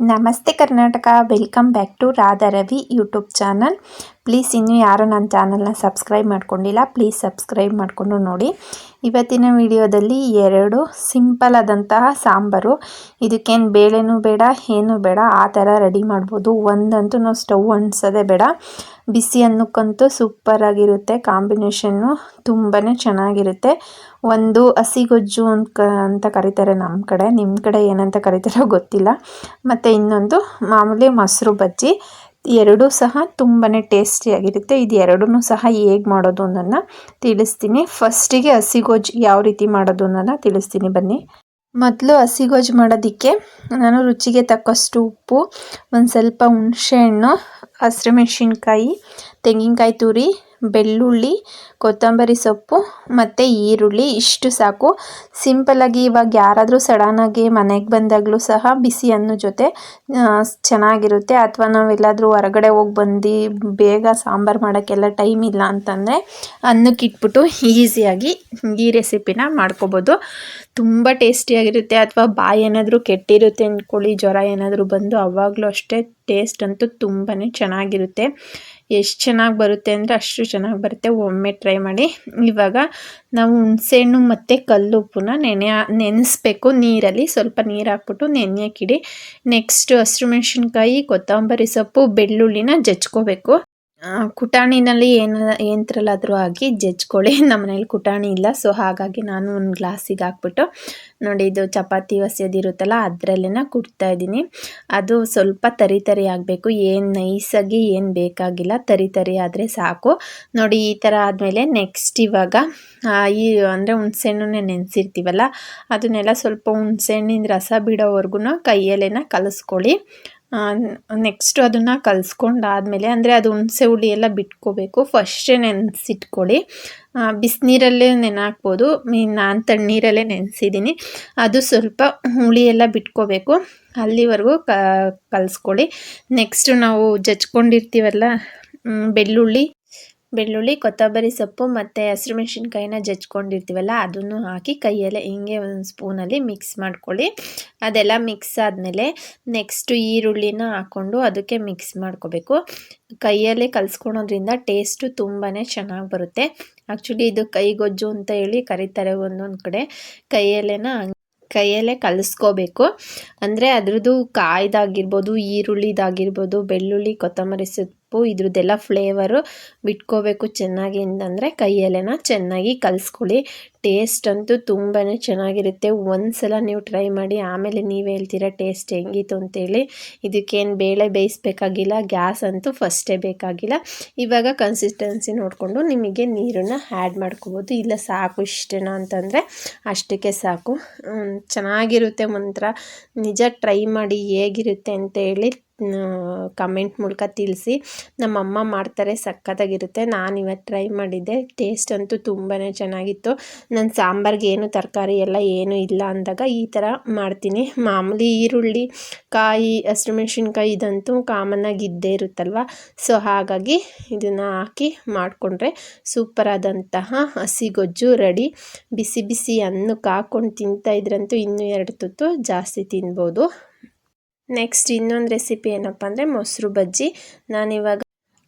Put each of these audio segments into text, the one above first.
ನಮಸ್ತೆ Karnataka. Welcome back to Radha Ravi YouTube channel please ಇನ್ನೂ ಯಾರು ನನ್ನ ಚಾನಲ್ನ ಸಬ್ಸ್ಕ್ರೈಬ್ ಮಾಡ್ಕೊಂಡಿಲ್ಲ ಪ್ಲೀಸ್ ಸಬ್ಸ್ಕ್ರೈಬ್ ಮಾಡಿಕೊಂಡು ನೋಡಿ. ಇವತ್ತಿನ ವಿಡಿಯೋದಲ್ಲಿ ಎರಡು ಸಿಂಪಲ್ ಆದಂತಹ ಸಾಂಬಾರು. ಇದಕ್ಕೇನು ಬೇಳೆನೂ ಬೇಡ, ಏನೂ ಬೇಡ, ಆ ಥರ ರೆಡಿ ಮಾಡ್ಬೋದು. ಒಂದಂತೂ ನಾವು ಸ್ಟವ್ ಅಂಟಿಸೋದೇ ಬೇಡ. ಬಿಸಿ ಅನ್ನಕ್ಕಂತೂ ಸೂಪರಾಗಿರುತ್ತೆ ಕಾಂಬಿನೇಷನ್ನು ತುಂಬಾ ಚೆನ್ನಾಗಿರುತ್ತೆ. ಒಂದು ಹಸಿಗೊಜ್ಜು ಅಂತ ಅಂತ ಕರೀತಾರೆ ನಮ್ಮ ಕಡೆ. ನಿಮ್ಮ ಕಡೆ ಏನಂತ ಕರೀತಾರೋ ಗೊತ್ತಿಲ್ಲ. ಮತ್ತು ಇನ್ನೊಂದು ಮಾಮೂಲಿ ಮೊಸರು ಬಜ್ಜಿ. ಎರಡೂ ಸಹ ತುಂಬಾ ಟೇಸ್ಟಿಯಾಗಿರುತ್ತೆ ಇದು ಎರಡೂ ಸಹ ಹೇಗೆ ಮಾಡೋದು ಅನ್ನೋದನ್ನ ತಿಳಿಸ್ತೀನಿ. ಫಸ್ಟಿಗೆ ಹಸಿಗೊಜ್ಜು ಯಾವ ರೀತಿ ಮಾಡೋದು ಅನ್ನೋದನ್ನ ತಿಳಿಸ್ತೀನಿ ಬನ್ನಿ. ಮೊದಲು ಹಸಿ ಗೊಜ್ಜು ಮಾಡೋದಕ್ಕೆ ನಾನು ರುಚಿಗೆ ತಕ್ಕಷ್ಟು ಉಪ್ಪು ಒಂದು ಸ್ವಲ್ಪ ಹುಣಸೆಹಣ್ಣು ಹಸಿಮೆಣ್ಸಿನ್ಕಾಯಿ ತೆಂಗಿನಕಾಯಿ ತುರಿ, ಬೆಳ್ಳುಳ್ಳಿ, ಕೊತ್ತಂಬರಿ ಸೊಪ್ಪು ಮತ್ತು ಈರುಳ್ಳಿ. ಇಷ್ಟು ಸಾಕು. ಸಿಂಪಲ್ಲಾಗಿ ಇವಾಗ ಯಾರಾದರೂ ಸಡನ್ನಾಗಿ ಮನೆಗೆ ಬಂದಾಗಲೂ ಸಹ ಬಿಸಿ ಅನ್ನ ಜೊತೆ ಚೆನ್ನಾಗಿರುತ್ತೆ. ಅಥವಾ ನಾವೆಲ್ಲಾದರೂ ಹೊರಗಡೆ ಹೋಗಿ ಬಂದು ಬೇಗ ಸಾಂಬಾರು ಮಾಡೋಕ್ಕೆಲ್ಲ ಟೈಮ್ ಇಲ್ಲ ಅಂತಂದರೆ ಅನ್ನಕ್ಕೆ ಇಟ್ಬಿಟ್ಟು ಈಸಿಯಾಗಿ ಈ ರೆಸಿಪಿನ ಮಾಡ್ಕೋಬೋದು. ತುಂಬ ಟೇಸ್ಟಿಯಾಗಿರುತ್ತೆ ಅಥವಾ ಬಾಯಿ ಏನಾದರೂ ಕೆಟ್ಟಿರುತ್ತೆ ಅಂದ್ಕೊಳ್ಳಿ, ಜ್ವರ ಏನಾದರೂ ಬಂದು ಅವಾಗಲೂ ಅಷ್ಟೇ ಟೇಸ್ಟ್ ಅಂತೂ ತುಂಬಾ ಚೆನ್ನಾಗಿರುತ್ತೆ. ಎಷ್ಟು ಚೆನ್ನಾಗಿ ಬರುತ್ತೆ ಅಂದರೆ ಅಷ್ಟು ಚೆನ್ನಾಗಿ ಬರುತ್ತೆ. ಒಮ್ಮೆ ಟ್ರೈ ಮಾಡಿ. ಇವಾಗ ನಾವು ಹುಣಸೆಹಣ್ಣು ಮತ್ತು ಕಲ್ಲುಪ್ಪನ್ನ ನೆನೆ, ನೆನೆಸ್ಬೇಕು ನೀರಲ್ಲಿ. ಸ್ವಲ್ಪ ನೀರು ಹಾಕ್ಬಿಟ್ಟು ನೆನೆಯಕ್ಕಿಡಿ. ನೆಕ್ಸ್ಟು ಹಸಿರು ಮೆಣಸಿನ್ಕಾಯಿ, ಕೊತ್ತಂಬರಿ ಸೊಪ್ಪು, ಬೆಳ್ಳುಳ್ಳಿನ ಜಜ್ಕೋಬೇಕು. ಕುಟಾಣಿನಲ್ಲಿ ಏನು ಯಂತ್ರಲ್ಲಾದರೂ ಹಾಕಿ ಜಜ್ಕೊಳ್ಳಿ. ನಮ್ಮ ಮನೇಲಿ ಕುಟಾಣಿ ಇಲ್ಲ ಸೊ ಹಾಗಾಗಿ ನಾನು ಒಂದು ಗ್ಲಾಸಿಗೆ ಹಾಕ್ಬಿಟ್ಟು, ನೋಡಿ ಇದು ಚಪಾತಿ ಹೊಸದಿರುತ್ತಲ್ಲ ಅದರಲ್ಲೇ ಕುಡ್ತಾ ಇದ್ದೀನಿ. ಅದು ಸ್ವಲ್ಪ ತರಿ ತರಿ ಆಗಬೇಕು. ಏನು ನೈಸಾಗಿ, ಏನು ಬೇಕಾಗಿಲ್ಲ, ತರಿ ತರಿ ಆದರೆ ಸಾಕು. ನೋಡಿ, ಈ ಥರ ಆದಮೇಲೆ ನೆಕ್ಸ್ಟ್ ಇವಾಗ ಈ ಅಂದರೆ ಹುಣ್ಸೆಹಣ್ಣನ್ನೇ ನೆನೆಸಿರ್ತೀವಲ್ಲ, ಅದನ್ನೆಲ್ಲ ಸ್ವಲ್ಪ ಹುಣಸೆಹಣ್ಣಿನ ರಸ ಬಿಡೋವರೆಗೂ ಕೈಯಲ್ಲೇನ ಕಲಿಸ್ಕೊಳ್ಳಿ. ನೆಕ್ಸ್ಟು ಅದನ್ನು ಕಲಿಸ್ಕೊಂಡಾದ್ಮೇಲೆ, ಅಂದರೆ ಅದು ಹುಣಸೆ ಹುಳಿ ಎಲ್ಲ ಬಿಟ್ಕೋಬೇಕು. ಫಸ್ಟೇ ನೆನೆಸಿಟ್ಕೊಳ್ಳಿ. ಬಿಸಿನೀರಲ್ಲೇ ನೆನೆ ಹಾಕ್ಬೋದು ನಾನು ತಣ್ಣೀರಲ್ಲೇ ನೆನೆಸಿದ್ದೀನಿ. ಅದು ಸ್ವಲ್ಪ ಹುಳಿ ಎಲ್ಲ ಬಿಟ್ಕೋಬೇಕು. ಅಲ್ಲಿವರೆಗೂ ಕಲಿಸ್ಕೊಳ್ಳಿ. ನೆಕ್ಸ್ಟು ನಾವು ಜಜ್ಕೊಂಡಿರ್ತೀವಲ್ಲ ಬೆಳ್ಳುಳ್ಳಿ ಬೆಳ್ಳುಳ್ಳಿ, ಕೊತ್ತಂಬರಿ ಸೊಪ್ಪು ಮತ್ತು ಹಸಿರು ಮೆಣಸಿನ್ಕಾಯಿನ ಜಜ್ಕೊಂಡಿರ್ತೀವಲ್ಲ, ಅದನ್ನು ಹಾಕಿ ಕೈಯಲ್ಲೇ ಹಿಂಗೆ ಒಂದು ಸ್ಪೂನಲ್ಲಿ ಮಿಕ್ಸ್ ಮಾಡ್ಕೊಳ್ಳಿ. ಅದೆಲ್ಲ ಮಿಕ್ಸ್ ಆದಮೇಲೆ ನೆಕ್ಸ್ಟು ಈರುಳ್ಳಿನ ಹಾಕ್ಕೊಂಡು ಅದಕ್ಕೆ ಮಿಕ್ಸ್ ಮಾಡ್ಕೋಬೇಕು. ಕೈಯಲ್ಲೇ ಕಲಿಸ್ಕೊಳೋದ್ರಿಂದ ಟೇಸ್ಟು ತುಂಬಾ ಚೆನ್ನಾಗಿ ಬರುತ್ತೆ. ಆ್ಯಕ್ಚುಲಿ ಇದು ಕೈಗೊಜ್ಜು ಅಂತ ಹೇಳಿ ಕರೀತಾರೆ ಒಂದೊಂದು ಕಡೆ. ಕೈಯಲ್ಲೇನ ಕೈಯಲ್ಲೇ ಕಲಿಸ್ಕೋಬೇಕು. ಅಂದರೆ ಅದರದ್ದು ಕಾಯ್ದಾಗಿರ್ಬೋದು, ಈರುಳ್ಳಿದಾಗಿರ್ಬೋದು, ಬೆಳ್ಳುಳ್ಳಿ, ಕೊತ್ತಂಬರಿ ಸೊಪ್ಪು ಉಪ್ಪು, ಇದ್ರದ್ದೆಲ್ಲ ಫ್ಲೇವರು ಬಿಟ್ಕೋಬೇಕು ಚೆನ್ನಾಗಿ ಅಂತಂದರೆ ಕೈಯಲ್ಲೇನ ಚೆನ್ನಾಗಿ ಕಲಿಸ್ಕೊಳ್ಳಿ. ಟೇಸ್ಟ್ ಅಂತೂ ತುಂಬಾ ಚೆನ್ನಾಗಿರುತ್ತೆ. ಒಂದು ಸಲ ನೀವು ಟ್ರೈ ಮಾಡಿ ಆಮೇಲೆ ನೀವು ಹೇಳ್ತೀರಾ ಟೇಸ್ಟ್ ಹೆಂಗಿತ್ತು ಅಂತೇಳಿ. ಇದಕ್ಕೇನು ಬೇಳೆ ಬೇಯಿಸ್ಬೇಕಾಗಿಲ್ಲ, ಗ್ಯಾಸ್ ಅಂತೂ ಫಸ್ಟೇ ಬೇಕಾಗಿಲ್ಲ. ಇವಾಗ ಕನ್ಸಿಸ್ಟೆನ್ಸಿ ನೋಡಿಕೊಂಡು ನಿಮಗೆ ನೀರನ್ನು ಆ್ಯಡ್ ಮಾಡ್ಕೋಬೋದು. ಇಲ್ಲ ಸಾಕು ಇಷ್ಟೇನೋ ಅಂತಂದರೆ ಅಷ್ಟಕ್ಕೆ ಸಾಕು. ಚೆನ್ನಾಗಿರುತ್ತೆ ಮಂತ್ರ. ನಿಜ ಟ್ರೈ ಮಾಡಿ ಹೇಗಿರುತ್ತೆ ಅಂತೇಳಿ ಕಮೆಂಟ್ ಮೂಲಕ ತಿಳಿಸಿ. ನಮ್ಮಮ್ಮ ಮಾಡ್ತಾರೆ, ಸಖತ್ತಾಗಿರುತ್ತೆ. ನಾನು ಇವತ್ತು ಟ್ರೈ ಮಾಡಿದ್ದೆ. ಟೇಸ್ಟ್ ಅಂತೂ ತುಂಬಾ ಚೆನ್ನಾಗಿತ್ತು. ನನ್ನ ಸಾಂಬಾರ್ಗೆ ಏನು ತರಕಾರಿ ಎಲ್ಲ ಏನೂ ಇಲ್ಲ ಅಂದಾಗ ಈ ಥರ ಮಾಡ್ತೀನಿ. ಮಾಮೂಲಿ ಈರುಳ್ಳಿ, ಕಾಯಿ ಹಸಿಮೆಣ್ಸಿನ್ಕಾಯಿ ಇದಂತೂ ಕಾಮನ್ನಾಗಿ ಇದ್ದೇ ಇರುತ್ತಲ್ವ? ಸೊ ಹಾಗಾಗಿ ಇದನ್ನು ಹಾಕಿ ಮಾಡಿಕೊಂಡ್ರೆ ಸೂಪರಾದಂತಹ ಹಸಿಗೊಜ್ಜು ರೆಡಿ. ಬಿಸಿ ಬಿಸಿ ಅನ್ನಕ್ಕೆ ಹಾಕ್ಕೊಂಡು ತಿಂತಾಯಿದ್ರಂತೂ ಇನ್ನೂ ಎರಡು ತುತ್ತು ಜಾಸ್ತಿ ತಿನ್ಬೋದು. ನೆಕ್ಸ್ಟ್ ಇನ್ನೊಂದು ರೆಸಿಪಿ ಏನಪ್ಪ ಅಂದರೆ ಮೊಸರು ಬಜ್ಜಿ. ನಾನಿವಾಗ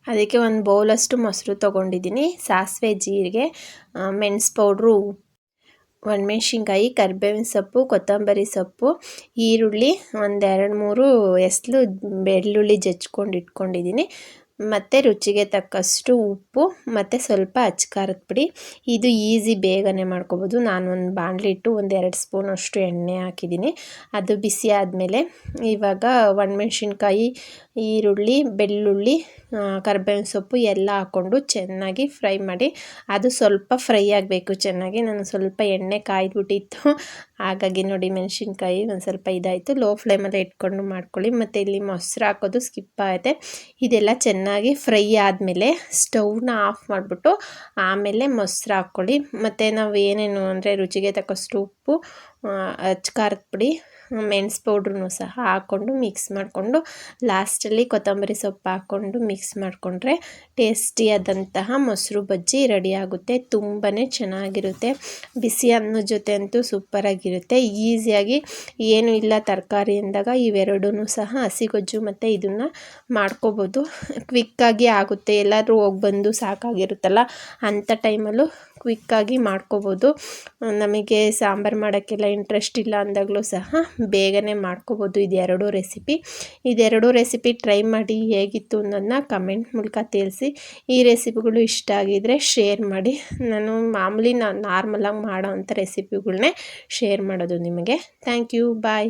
ಅದಕ್ಕೆ ಒಂದು ಬೌಲಷ್ಟು ಮೊಸರು ತೊಗೊಂಡಿದ್ದೀನಿ. ಸಾಸಿವೆ, ಜೀರಿಗೆ ಮೆಣಸು ಪೌಡ್ರು, ಒಣಮೆಣ್ಸಿನ್ಕಾಯಿ, ಕರಿಬೇವಿನ ಸೊಪ್ಪು, ಕೊತ್ತಂಬರಿ ಸೊಪ್ಪು, ಈರುಳ್ಳಿ, ಒಂದೆರಡು ಮೂರು ಎಸ್ಲು, ಬೆಳ್ಳುಳ್ಳಿ ಜಚ್ಕೊಂಡು ಇಟ್ಕೊಂಡಿದ್ದೀನಿ. ಮತ್ತು ರುಚಿಗೆ ತಕ್ಕಷ್ಟು ಉಪ್ಪು, ಮತ್ತು ಸ್ವಲ್ಪ ಅಚ್ಕಾರದ ಪುಡಿ. ಇದು ಈಸಿ ಬೇಗನೆ ಮಾಡ್ಕೊಬೋದು. ನಾನು ಒಂದು ಬಾಣಲಿ ಇಟ್ಟು ಒಂದು ಎರಡು ಸ್ಪೂನಷ್ಟು ಎಣ್ಣೆ ಹಾಕಿದ್ದೀನಿ. ಅದು ಬಿಸಿ ಆದಮೇಲೆ ಇವಾಗ ಒಣಮೆಣ್ಸಿನ್ಕಾಯಿ, ಈರುಳ್ಳಿ, ಬೆಳ್ಳುಳ್ಳಿ ಕರ್ಬೇವಿನ ಸೊಪ್ಪು ಎಲ್ಲ ಹಾಕ್ಕೊಂಡು ಚೆನ್ನಾಗಿ ಫ್ರೈ ಮಾಡಿ. ಅದು ಸ್ವಲ್ಪ ಫ್ರೈ ಆಗಬೇಕು ಚೆನ್ನಾಗಿ. ನಾನು ಸ್ವಲ್ಪ ಎಣ್ಣೆ ಕಾಯ್ದುಬಿಟ್ಟಿತ್ತು. ಹಾಗಾಗಿ ನೋಡಿ ಮೆಣಸಿನ್ಕಾಯಿ ಒಂದು ಸ್ವಲ್ಪ ಇದಾಯಿತು. ಲೋ ಫ್ಲೇಮಲ್ಲೇ ಇಟ್ಕೊಂಡು ಮಾಡ್ಕೊಳ್ಳಿ. ಮತ್ತು ಇಲ್ಲಿ ಮೊಸರು ಹಾಕೋದು ಸ್ಕಿಪ್ ಆಗುತ್ತೆ. ಇದೆಲ್ಲ ಚೆನ್ನಾಗಿ ಫ್ರೈ ಆದಮೇಲೆ ಸ್ಟೌವ್ನ ಆಫ್ ಮಾಡಿಬಿಟ್ಟು ಆಮೇಲೆ ಮೊಸರು ಹಾಕ್ಕೊಳ್ಳಿ. ಮತ್ತು ನಾವು ಏನೇನು ಅಂದರೆ ರುಚಿಗೆ ತಕ್ಕಷ್ಟು ಉಪ್ಪು ಖಾರದ ಪುಡಿ ಮೆಣಸು ಪೌಡ್ರೂ ಸಹ ಹಾಕ್ಕೊಂಡು ಮಿಕ್ಸ್ ಮಾಡಿಕೊಂಡು ಲಾಸ್ಟಲ್ಲಿ ಕೊತ್ತಂಬರಿ ಸೊಪ್ಪು ಹಾಕ್ಕೊಂಡು ಮಿಕ್ಸ್ ಮಾಡಿಕೊಂಡ್ರೆ ಟೇಸ್ಟಿಯಾದಂತಹ ಮೊಸರು ಬಜ್ಜಿ ರೆಡಿ ಆಗುತ್ತೆ. ತುಂಬಾ ಚೆನ್ನಾಗಿರುತ್ತೆ. ಬಿಸಿ ಅನ್ನದ ಜೊತೆ ಅಂತೂ ಸೂಪರಾಗಿರುತ್ತೆ. ಈಸಿಯಾಗಿ ಏನೂ ಇಲ್ಲ ತರಕಾರಿ ಅಂದಾಗ ಇವೆರಡೂ ಸಹ ಹಸಿಗೊಜ್ಜು ಮತ್ತು ಇದನ್ನು ಮಾಡ್ಕೋಬೋದು. ಕ್ವಿಕ್ಕಾಗಿ ಆಗುತ್ತೆ. ಎಲ್ಲಾದರೂ ಹೋಗಿ ಬಂದು ಸಾಕಾಗಿರುತ್ತಲ್ಲ? ಅಂಥ ಟೈಮಲ್ಲೂ ಕ್ವಿಕ್ಕಾಗಿ ಮಾಡ್ಕೋಬೋದು. ನಮಗೆ ಸಾಂಬಾರು ಮಾಡೋಕ್ಕೆಲ್ಲ ಇಂಟ್ರೆಸ್ಟ್ ಇಲ್ಲ ಅಂದಾಗಲೂ ಸಹ ಬೇಗನೆ ಮಾಡ್ಕೋಬೋದು ಇದೆರಡೂ ರೆಸಿಪಿ ಇದೆರಡೂ ರೆಸಿಪಿ ಟ್ರೈ ಮಾಡಿ ಹೇಗಿತ್ತು ಅನ್ನೋದನ್ನ ಕಮೆಂಟ್ ಮೂಲಕ ತಿಳಿಸಿ. ಈ ರೆಸಿಪಿಗಳು ಇಷ್ಟ ಆಗಿದರೆ ಶೇರ್ ಮಾಡಿ. ನಾನು ಮಾಮೂಲಿ ನಾನು ನಾರ್ಮಲಾಗಿ ಮಾಡೋ ಅಂಥ ರೆಸಿಪಿಗಳನ್ನೇ ಶೇರ್ ಮಾಡೋದು ನಿಮಗೆ. Thank you bye